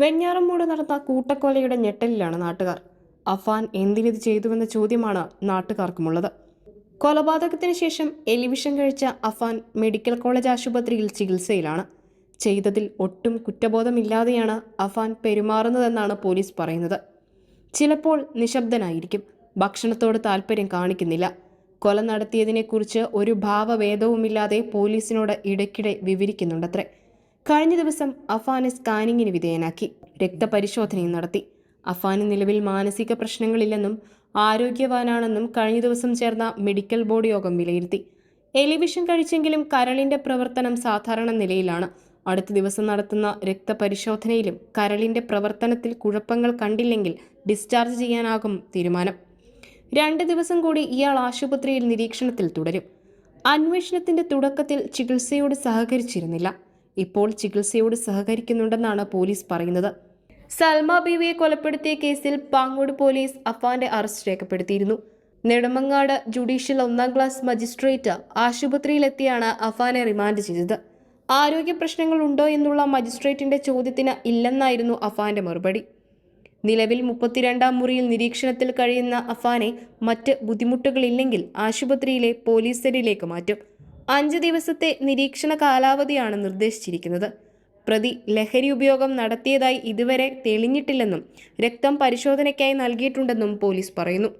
വെഞ്ഞാറമ്മൂട് നടന്ന കൂട്ടക്കൊലയുടെ ഞെട്ടലിലാണ് നാട്ടുകാർ. അഫാൻ എന്തിനിത് ചെയ്തുവെന്ന ചോദ്യമാണ് നാട്ടുകാർക്കുമുള്ളത്. കൊലപാതകത്തിന് ശേഷം എലിവിഷം കഴിച്ച അഫാൻ മെഡിക്കൽ കോളേജ് ആശുപത്രിയിൽ ചികിത്സയിലാണ്. ചെയ്തതിൽ ഒട്ടും കുറ്റബോധമില്ലാതെയാണ് അഫാൻ പെരുമാറുന്നതെന്നാണ് പോലീസ് പറയുന്നത്. ചിലപ്പോൾ നിശബ്ദനായിരിക്കും. ഭക്ഷണത്തോട് താല്പര്യം കാണിക്കുന്നില്ല. കൊല നടത്തിയതിനെക്കുറിച്ച് ഒരു ഭാവഭേദവുമില്ലാതെ പോലീസിനോട് ഇടയ്ക്കിടെ വിവരിക്കുന്നുണ്ടത്രേ. കഴിഞ്ഞ ദിവസം അഫാനെ സ്കാനിങ്ങിന് വിധേയനാക്കി. രക്തപരിശോധനയും നടത്തി. അഫാന് നിലവിൽ മാനസിക പ്രശ്നങ്ങളില്ലെന്നും ആരോഗ്യവാനാണെന്നും കഴിഞ്ഞ ദിവസം ചേർന്ന മെഡിക്കൽ ബോർഡ് യോഗം വിലയിരുത്തി. എലിവിഷൻ കഴിച്ചെങ്കിലും കരളിന്റെ പ്രവർത്തനം സാധാരണ നിലയിലാണ്. അടുത്ത ദിവസം നടത്തുന്ന രക്തപരിശോധനയിലും കരളിന്റെ പ്രവർത്തനത്തിൽ കുഴപ്പങ്ങൾ കണ്ടില്ലെങ്കിൽ ഡിസ്ചാർജ് ചെയ്യാനാകും തീരുമാനം. രണ്ട് ദിവസം കൂടി ഇയാൾ ആശുപത്രിയിൽ നിരീക്ഷണത്തിൽ തുടരും. അന്വേഷണത്തിന്റെ തുടക്കത്തിൽ ചികിത്സയോട് സഹകരിച്ചിരുന്നില്ല. ഇപ്പോൾ ചികിത്സയോട് സഹകരിക്കുന്നുണ്ടെന്നാണ് പോലീസ് പറയുന്നത്. സൽമ ബീവിയെ കൊലപ്പെടുത്തിയ കേസിൽ പാങ്ങോട് പോലീസ് അഫാന്റെ അറസ്റ്റ് രേഖപ്പെടുത്തിയിരുന്നു. നെടുമങ്ങാട് ജുഡീഷ്യൽ ഒന്നാം ക്ലാസ് മജിസ്ട്രേറ്റ് ആശുപത്രിയിലെത്തിയാണ് അഫാനെ റിമാൻഡ് ചെയ്തത്. ആരോഗ്യ പ്രശ്നങ്ങൾ ഉണ്ടോ എന്നുള്ള മജിസ്ട്രേറ്റിന്റെ ചോദ്യത്തിന് ഇല്ലെന്നായിരുന്നു അഫാന്റെ മറുപടി. നിലവിൽ മുപ്പത്തിരണ്ടാം മുറിയിൽ നിരീക്ഷണത്തിൽ കഴിയുന്ന അഫാനെ മറ്റ് ബുദ്ധിമുട്ടുകളില്ലെങ്കിൽ ആശുപത്രിയിലെ പോലീസ് സെല്ലിലേക്ക് മാറ്റും. അഞ്ച് ദിവസത്തെ നിരീക്ഷണ കാലാവധിയാണ് നിർദ്ദേശിച്ചിരിക്കുന്നത്. പ്രതി ലഹരി ഉപയോഗം നടത്തിയതായി ഇതുവരെ തെളിഞ്ഞിട്ടില്ലെന്നും രക്തം പരിശോധനയ്ക്കായി നൽകിയിട്ടുണ്ടെന്നും പോലീസ് പറയുന്നു.